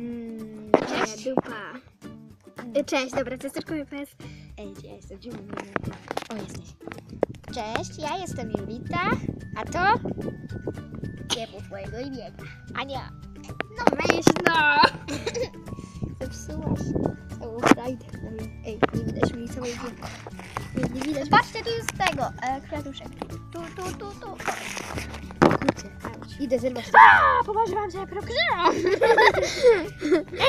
Mm, Cześć. Cześć. dupa. Y, Cześć, dobra, ciasteczko mi powiedz. Ej, gdzie jestem? Gdzie O, jesteś. Cześć, ja jestem Julita, a to... Nie mów mojego imienia. Ania. No weź no. Zepsułaś całą frajdę. Ej, nie widać mi całej głowy. Nie, nie widać. Patrzcie, tu jest tego, e, kwiatuszek. Tu, tu, tu, tu. Kurczę, auć. Idę zerwać. A, pomarzyłam się jak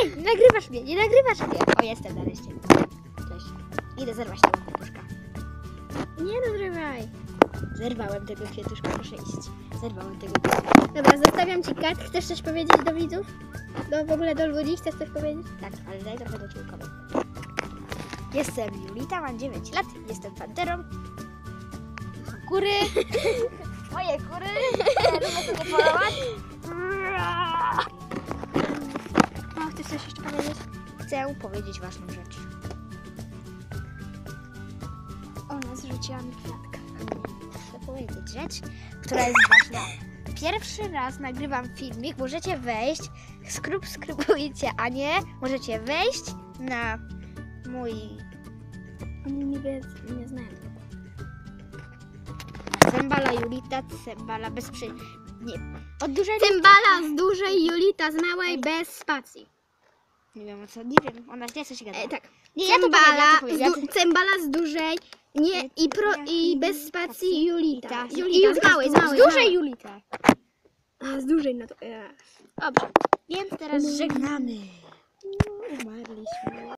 Ej, nagrywasz mnie, nie nagrywasz mnie. O, jestem nareszcie. Cześć. Idę zerwać tego kwiatuszka. Nie rozrywaj. Zerwałem tego kwiatuszka, proszę iść. Zerwałem tego kwiatuszka. Dobra, zostawiam ci kart. Chcesz coś powiedzieć do widzów? Do, w ogóle do ludzi? Chcesz coś powiedzieć? Tak, ale daj trochę do członkowej. Jestem Julita, mam 9 lat, jestem panterą. Kury! Moje kury! Ja lubię sobie polować. Coś jeszcze powiedzieć? Chcę powiedzieć ważną rzecz. Ona zrzuciła mi kwiatka. Chcę powiedzieć rzecz, która jest ważna. Pierwszy raz nagrywam filmik, możecie wejść, subskrybujcie Anię, możecie wejść na mój Oni nie wiedzą, nie znają. Cembala Julita, Cembala bez przy... Nie, od dużej Cymbala z dużej, Julita z małej, bez spacji. Nie wiem o co, nie wiem, ona wie co się gada. E, tak. Nie, ja to powiem, Cymbala, ja to powiem, ja z du- cymbala z dużej, nie, i, pro, i bez spacji Julita. Julita. Julita z małej, z małej. Dużej. Julita. A, z dużej, no to... e. Dobrze, więc teraz żegnamy. Umarliśmy.